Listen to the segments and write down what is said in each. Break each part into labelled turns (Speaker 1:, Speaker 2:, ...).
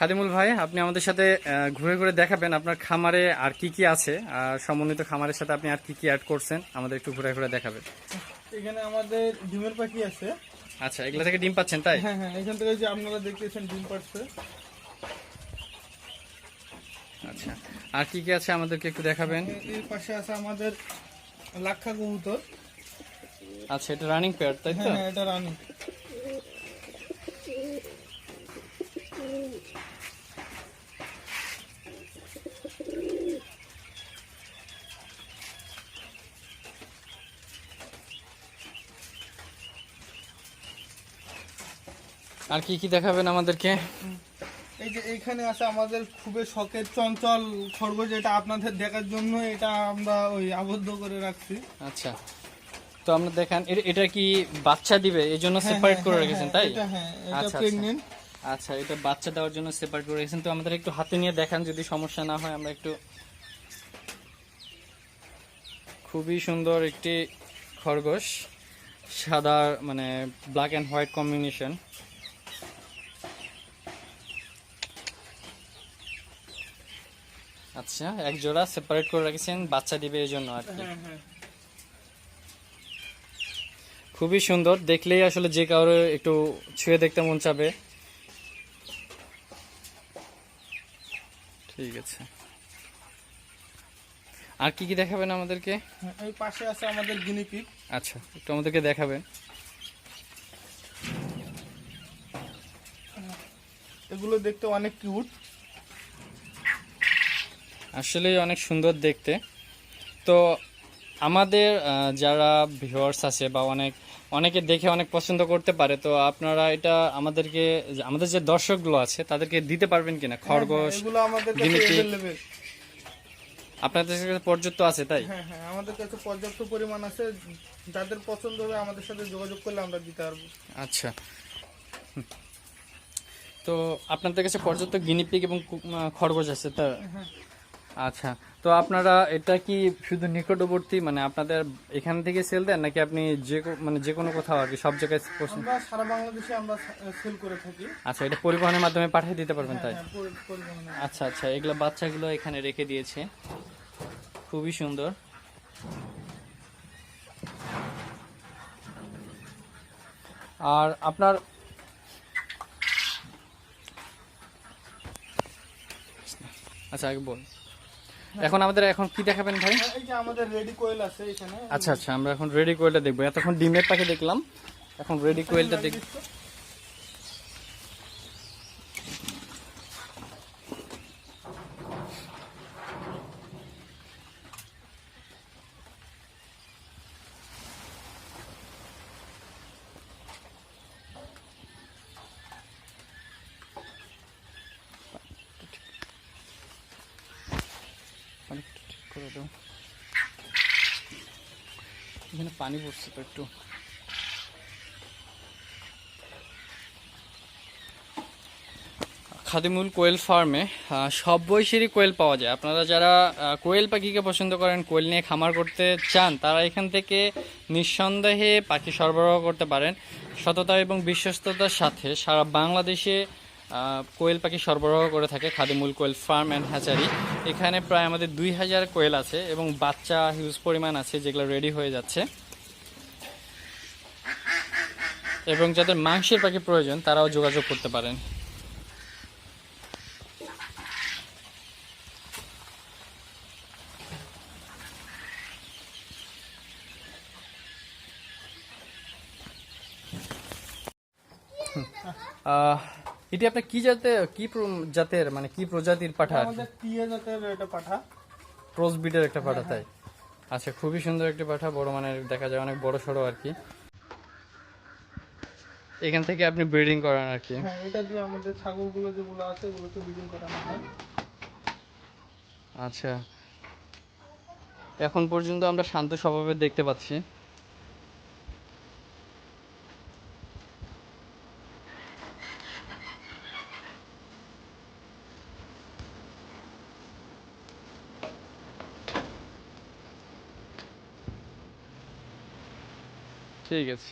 Speaker 1: খাদিমুল ভাই আপনি আমাদের সাথে ঘুরে ঘুরে দেখাবেন আপনার খামারে আর কি কি আছে। আর সমন্বিত খামারের সাথে আপনি আর কি কি অ্যাড করছেন আমাদের একটু ঘুরে ঘুরে দেখাবেন।
Speaker 2: এখানে আমাদের ডিমের পাখি আছে।
Speaker 1: আচ্ছা এগুলো থেকে ডিম পাচ্ছেন তাই?
Speaker 2: হ্যাঁ হ্যাঁ এখান থেকে যে আপনারা দেখতেছেন ডিম পাচ্ছে।
Speaker 1: আচ্ছা আর কি কি আছে আমাদেরকে একটু দেখাবেন?
Speaker 2: এর পাশে আছে আমাদের লাক্ষা কবুতর।
Speaker 1: আচ্ছা এটা রানিং পেয়ার তাই তো?
Speaker 2: হ্যাঁ হ্যাঁ এটা রানী
Speaker 1: আর কি কি দেখাবেন আমাদেরকে?
Speaker 2: এই যে এইখানে আছে আমাদের খুবই শখের চঞ্চল খরগোশ এটা আপনাদের দেখার জন্য এটা আমরা ওই আবদ্ধ করে রাখছি।
Speaker 1: আচ্ছা। তো আমরা দেখান এটা কি বাচ্চা দিবে? এই জন্য সেপারেট করে
Speaker 2: হ্যাঁ,
Speaker 1: রেখেছেন
Speaker 2: হ্যাঁ,
Speaker 1: তাই?
Speaker 2: এটা হ্যাঁ এটা
Speaker 1: আচ্ছা, আচ্ছা। আচ্ছা এটা বাচ্চা দেওয়ার জন্য সেপারেট করে রেখেছেন তো আমাদের একটু হাতে নিয়ে দেখান যদি সমস্যা না হয় আমরা একটু খুবই সুন্দর একটি খরগোশ সাদা মানে ব্ল্যাক অ্যান্ড হোয়াইট কম্বিনেশন আচ্ছা এক জোড়া সেপারেট করে রেখেছেন বাচ্চা দিবে এই জন্য আর কি।
Speaker 2: হ্যাঁ হ্যাঁ।
Speaker 1: খুবই সুন্দর দেখলেই আসলে যে কারও একটু ছুঁয়ে দেখতে মন চাবে। ঠিক আছে। আর কি কি দেখাবেন আমাদেরকে?
Speaker 2: হ্যাঁ, এই পাশে আছে আমাদের গিনিপিক
Speaker 1: আচ্ছা একটু আমাদেরকে দেখাবেন।
Speaker 2: এগুলো দেখতে অনেক কিউট
Speaker 1: আসলেই অনেক সুন্দর দেখতে। তো আমাদের যারা ভিউয়ার্স আছে বা অনেক অনেকে দেখে অনেক পছন্দ করতে পারে তো আপনারা এটা আমাদেরকে আমাদের যে দর্শকগুলো আছে তাদেরকে দিতে পারবেন কিনা? খরগোশ guinea pig।
Speaker 2: available।
Speaker 1: আপনাদের কাছে পর্যাপ্ত আছে তাই?
Speaker 2: হ্যাঁ হ্যাঁ আমাদের কাছে পর্যাপ্ত পরিমাণ আছে। যাদের পছন্দ হবে আমাদের সাথে যোগাযোগ করলে আমরা দিতে পারব।
Speaker 1: আচ্ছা। তো আপনাদের কাছে পর্যাপ্ত গিনিপিক এবং খরগোশ আছে তা আচ্ছা তো আপনারা এটা কি শুধু নিকটবর্তী মানে আপনাদের এখান থেকে সেল দেন নাকি আপনি যে মানে যে কোনো কোথাও আর কি সব জায়গায়
Speaker 2: আমরা সারা বাংলাদেশে আমরা সেল করে থাকি।
Speaker 1: আচ্ছা এটা পরিবহনের মাধ্যমে পাঠিয়ে দিতে পারবেন তাই?
Speaker 2: হ্যাঁ, পরি- পরিবহনে।
Speaker 1: আচ্ছা আচ্ছা এগুলো বাচ্চাগুলো এখানে রেখে দিয়েছে। খুবই সুন্দর। আর আপনার আচ্ছা আগে বল এখন আমাদের এখন কি দেখাবেন ভাই?
Speaker 2: হ্যাঁ, এই যে আমাদের রেডি কোয়েল আছে এখানে।
Speaker 1: আচ্ছা আচ্ছা আমরা এখন রেডি কোয়েলটা দেখব। এতক্ষণ ডিমের পাখি দেখলাম এখন রেডি কোয়েলটা দেখ অনেকটা ঠিক করে দাও এখানে পানি পড়ছে তো একটু। খাদিমুল কোয়েল ফার্মে সব বয়সেরই কোয়েল পাওয়া যায়। আপনারা যারা কোয়েল পাখিকে পছন্দ করেন, কোয়েল নিয়ে খামার করতে চান, তারা এখান থেকে নিঃসন্দেহে পাখি সরবরাহ করতে পারেন। সততা এবং বিশ্বস্ততার সাথে সারা বাংলাদেশে কোয়েল পাখি সরবরাহ করে থাকে Khadimul quail farm and hatchery. এখানে প্রায় আমাদের দুই হাজার কোয়েল আছে এবং বাচ্চা হিউজ পরিমাণ আছে যেগুলো রেডি হয়ে যাচ্ছে। এবং যাদের মাংসের পাখি প্রয়োজন তারাও যোগাযোগ করতে পারেন। আহ, এটি আপনার কি জাতে কি জাতের মানে কি প্রজাতির পাঠা আর কি?
Speaker 2: আমাদের টিয়া জাতের এটা পাঠা।
Speaker 1: ক্রস বিটের একটা পাঠা তাই? আচ্ছা খুবই সুন্দর একটা পাঠা বড় মানের দেখা যায় অনেক বড় সড়ো আর কি। এখান থেকে আপনি ব্রিডিং করান আর কি।
Speaker 2: হ্যাঁ এটা দিয়ে আমাদের ছাগলগুলো যেগুলো আছে ওগুলোকে ব্রিডিং করানো হয়।
Speaker 1: আচ্ছা। এখন পর্যন্ত আমরা শান্ত স্বভাবে দেখতে পাচ্ছি। ঠিক আছে।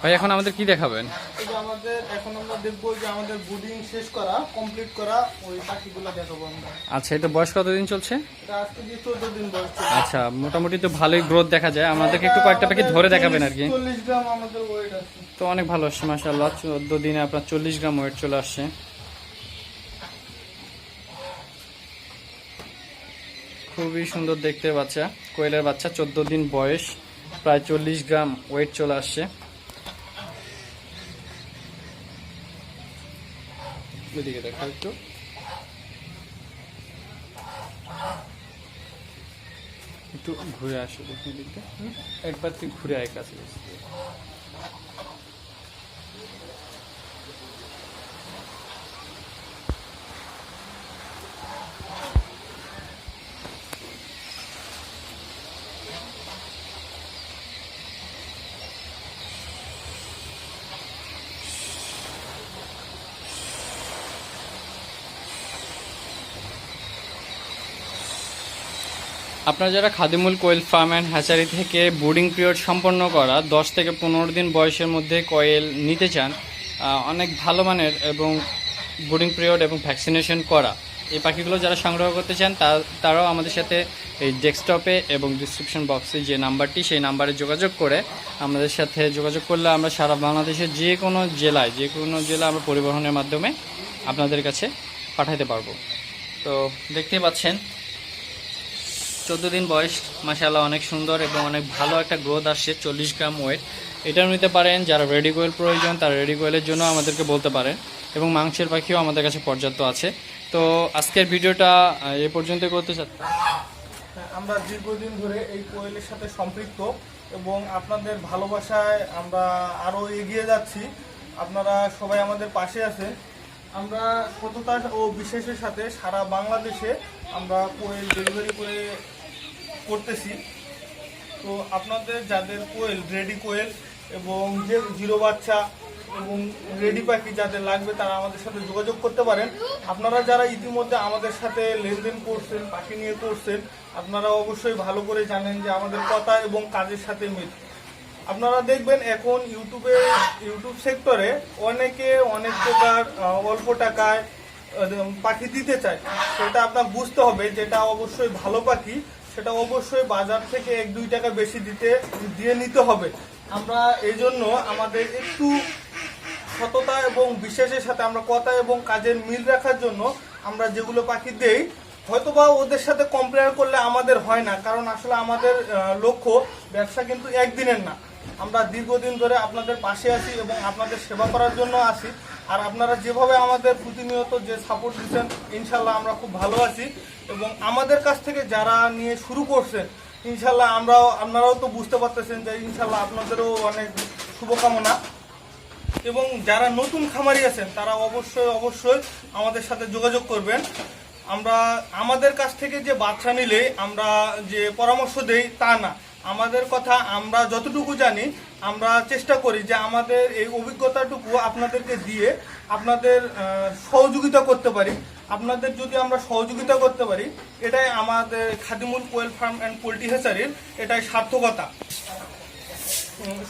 Speaker 1: ভাই এখন আমাদের কি দেখাবেন?
Speaker 2: আমাদের এখন আমরা দেখব যে আমাদের বুডিং শেষ করা কমপ্লিট করা ওই পাখিগুলো দেখাবো আমরা।
Speaker 1: আচ্ছা এটা বয়স কতদিন চলছে?
Speaker 2: এটা আজকে দিয়ে চোদ্দ দিন বয়স
Speaker 1: আচ্ছা মোটামুটি তো ভালোই গ্রোথ দেখা যায়। আমাদেরকে একটু কয়েকটা পাখি ধরে দেখাবেন আর কি।
Speaker 2: চল্লিশ গ্রাম আমাদের ওয়েট আছে।
Speaker 1: তো অনেক ভালো আসছে চোদ্দ দিনে আপনার চল্লিশ গ্রাম ওয়েট চলে আসছে। খুবই সুন্দর দেখতে বাচ্চা কোয়েলের বাচ্চা চোদ্দ দিন বয়স প্রায় চল্লিশ গ্রাম ওয়েট চলে আসছে। এদিকে দেখা একটু। একটু ঘুরে আসো দেখুন দিকটা একবার তুই ঘুরে আয় কাছে। আপনারা যারা Khadimul quail farm and hatchery থেকে বোর্ডিং পিরিয়ড সম্পন্ন করা, দশ থেকে পনেরো দিন বয়সের মধ্যে কয়েল নিতে চান অনেক ভালো মানের এবং বোর্ডিং পিরিয়ড এবং ভ্যাকসিনেশন করা, এই পাখিগুলো যারা সংগ্রহ করতে চান, তা- তারাও আমাদের সাথে এই ডেস্কটপে এবং ডিসক্রিপশন বক্সে যে নাম্বারটি, সেই নাম্বারে যোগাযোগ করে আমাদের সাথে যোগাযোগ করলে আমরা সারা বাংলাদেশের যে কোনো জেলায়, যে কোনো জেলা আমরা পরিবহনের মাধ্যমে আপনাদের কাছে পাঠাতে পারব। তো দেখতেই পাচ্ছেন চোদ্দ দিন বয়স মাসাল্লাহ অনেক সুন্দর এবং অনেক ভালো একটা গ্রোথ আসছে, চল্লিশ গ্রাম ওয়েট এটা নিতে পারেন, যারা রেডি কোয়েল প্রয়োজন, তারা রেডি কোয়েলের জন্য আমাদেরকে বলতে পারেন এবং মাংসের পাখিও আমাদের কাছে পর্যাপ্ত আছে। তো আজকের ভিডিওটা এ পর্যন্ত করতে চাচ্ছি
Speaker 2: আমরা দীর্ঘদিন ধরে এই কোয়েলের সাথে সম্পৃক্ত এবং আপনাদের ভালোবাসায় আমরা আরও এগিয়ে যাচ্ছি। আপনারা সবাই আমাদের পাশে আছেন। আমরা সততা ও বিশেষের সাথে সারা বাংলাদেশে আমরা কোয়েল ডেলিভারি করে করতেছি। তো আপনাদের যাদের কোয়েল, রেডি কোয়েল এবং যে জিরো বাচ্চা এবং রেডি পাখি যাদের লাগবে তারা আমাদের সাথে যোগাযোগ করতে পারেন। আপনারা যারা ইতিমধ্যে আমাদের সাথে লেনদেন করছেন, পাখি নিয়ে করছেন, আপনারা অবশ্যই ভালো করে জানেন যে আমাদের কথা এবং কাজের সাথে মিল। আপনারা দেখবেন এখন ইউটিউবে, ইউটিউব সেক্টরে অনেকে অনেক প্রকার অল্প টাকায় পাখি দিতে চায়। সেটা আপনার বুঝতে হবে যেটা অবশ্যই ভালো পাখি। সেটা অবশ্যই বাজার থেকে এক দুই টাকা বেশি দিতে, দিয়ে নিতে হবে। আমরা এই জন্য আমাদের একটু সততা এবং বিশ্বাসের সাথে, আমরা কথা এবং কাজের মিল রাখার জন্য আমরা যেগুলো পাখি দেই, হয়তোবা ওদের সাথে কম্পেয়ার করলে আমাদের হয় না, কারণ আসলে আমাদের লক্ষ্য ব্যবসা কিন্তু একদিনের না। আমরা দীর্ঘদিন ধরে আপনাদের পাশে আছি এবং আপনাদের সেবা করার জন্য আছি। আর আপনারা যেভাবে আমাদের প্রতিনিয়ত যে সাপোর্ট দিচ্ছেন, ইনশাল্লাহ আমরা খুব ভালো আছি। এবং আমাদের কাছ থেকে যারা নিয়ে শুরু করছেন, ইনশাল্লাহ আমরাও, আপনারাও তো বুঝতে পারতেছেন যে ইনশাল্লাহ আপনাদেরও অনেক শুভকামনা। এবং যারা নতুন খামারি আছেন, তারা অবশ্যই অবশ্যই আমাদের সাথে যোগাযোগ করবেন। আমরা আমাদের কাছ থেকে যে বাচ্চা নিলে আমরা যে পরামর্শ দেই তা না। আমাদের কথা আমরা যতটুকু জানি, আমরা চেষ্টা করি যে আমাদের এই অভিজ্ঞতাটুকু আপনাদেরকে দিয়ে আপনাদের সহযোগিতা করতে পারি। আপনাদের যদি আমরা সহযোগিতা করতে পারি, এটাই আমাদের Khadimul quail farm and poultry হেসারির এটাই সার্থকতা।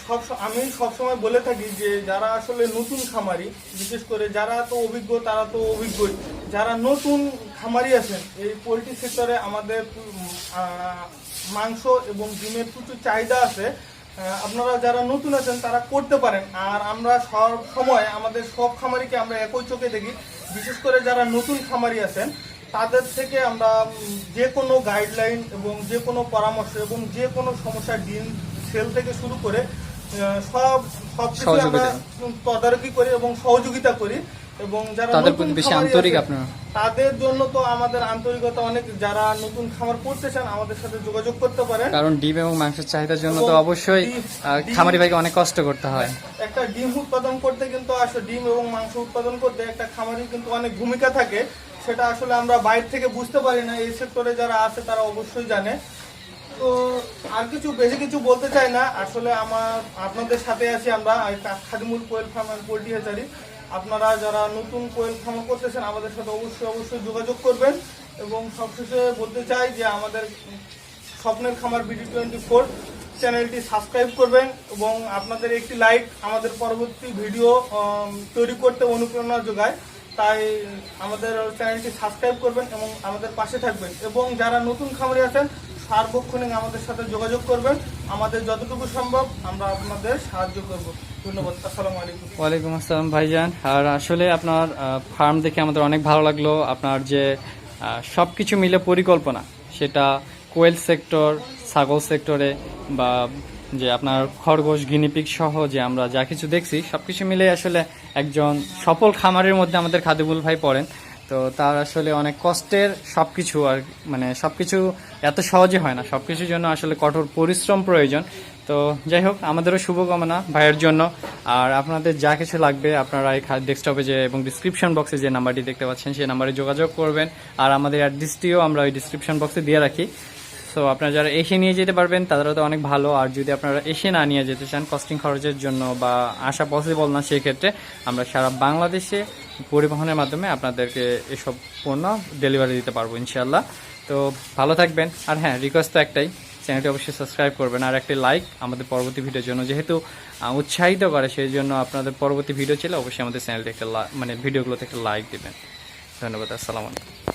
Speaker 2: সব আমি সবসময় বলে থাকি যে যারা আসলে নতুন খামারি, বিশেষ করে যারা তো অভিজ্ঞ, তারা তো অভিজ্ঞই। যারা নতুন খামারি আছেন, এই পোলট্রি সেক্টরে আমাদের মাংস এবং ডিমের প্রচুর চাহিদা আছে। আপনারা যারা নতুন আছেন, তারা করতে পারেন। আর আমরা সব সময় আমাদের সব খামারিকে আমরা একই চোখে দেখি। বিশেষ করে যারা নতুন খামারি আছেন, তাদের থেকে আমরা যে কোনো গাইডলাইন এবং যে কোনো পরামর্শ এবং যে কোনো সমস্যার ডিম সেল থেকে শুরু করে সব সব কিছু আমরা তদারকি করি এবং সহযোগিতা করি। এবং যারা
Speaker 1: তাদের প্রতি বেশি আন্তরিক আপনারা।
Speaker 2: তাদের জন্য তো আমাদের আন্তরিকতা অনেক। যারা নতুন খামার করতে চান আমাদের সাথে যোগাযোগ করতে পারেন।
Speaker 1: কারণ ডিম এবং মাংসের চাহিদার জন্য তো অবশ্যই খামারি ভাইকে অনেক কষ্ট করতে হয়।
Speaker 2: একটা ডিম উৎপাদন করতে কিন্তু আসলে ডিম এবং মাংস উৎপাদন করতে একটা খামারি কিন্তু অনেক ভূমিকা থাকে। সেটা আসলে আমরা বাইরে থেকে বুঝতে পারি না। এই সেক্টরে যারা আছে তারা অবশ্যই জানে। তো আর কিছু, বেশি কিছু বলতে চাই না। আসলে আমার, আপনাদের সাথে আছি আমরা Khadimul quail farm and poultry hatchery আপনারা যারা নতুন কোয়েল ফার্ম করতেছেন, আমাদের সাথে অবশ্যই অবশ্যই যোগাযোগ করবেন। এবং সবশেষে বলতে চাই যে আমাদের স্বপ্নের খামার বিডি টোয়েন্টি ফোর চ্যানেলটি সাবস্ক্রাইব করবেন এবং আপনাদের একটি লাইক আমাদের পরবর্তী ভিডিও তৈরি করতে অনুপ্রেরণা যোগায়। তাই আমাদের চ্যানেলটি সাবস্ক্রাইব করবেন এবং আমাদের পাশে থাকবেন। এবং যারা নতুন খামারে আছেন সার্বক্ষণিক আমাদের সাথে যোগাযোগ করবেন। আমাদের যতটুকু সম্ভব আমরা আপনাদের সাহায্য করব।
Speaker 1: ওয়ালাইকুম আসসালাম, ভাইজান। আর আসলে আপনার ফার্ম দেখে আমাদের অনেক ভালো লাগল। আপনার যে সব কিছু মিলে পরিকল্পনা, সেটা কোয়েল সেক্টর, ছাগল সেক্টরে, বা যে আপনার খরগোশ গিনিপিক সহ যে আমরা যা কিছু দেখছি সব কিছু মিলে আসলে একজন সফল খামারের মধ্যে আমাদের খাদিবুল ভাই পড়েন। তো তার আসলে অনেক কষ্টের সব কিছু আর মানে সব কিছু এত সহজে হয় না। সব কিছুর জন্য আসলে কঠোর পরিশ্রম প্রয়োজন। তো যাই হোক, আমাদেরও শুভকামনা ভাইয়ের জন্য। আর আপনাদের যা কিছু লাগবে আপনারা এই ডেস্কটপে যে এবং ডিসক্রিপশন বক্সে যে নাম্বারটি দেখতে পাচ্ছেন, সেই নাম্বারে যোগাযোগ করবেন। আর আমাদের অ্যাড্রেসটিও আমরা ওই ডিসক্রিপশন বক্সে দিয়ে রাখি। সো আপনারা যারা এসে নিয়ে যেতে পারবেন, তাদেরও তো অনেক ভালো। আর যদি আপনারা এসে না নিয়ে যেতে চান কস্টিং খরচের জন্য বা আসা পসিবল না, সেক্ষেত্রে আমরা সারা বাংলাদেশে পরিবহনের মাধ্যমে আপনাদেরকে এসব পণ্য ডেলিভারি দিতে পারব ইনশাল্লাহ তো, ভালো থাকবেন। আর হ্যাঁ রিকোয়েস্ট তো একটাই চ্যানেলটি অবশ্যই সাবস্ক্রাইব করবেন। আর একটি লাইক আমাদের পরবর্তী ভিডিওর জন্য। যেহেতু উৎসাহিত করে, সেই জন্য আপনাদের পরবর্তী ভিডিও ছিল অবশ্যই আমাদের চ্যানেলটি একটা মানে ভিডিওগুলোতে একটা লাইক দেবেন। ধন্যবাদ, আসসালামু আলাইকুম।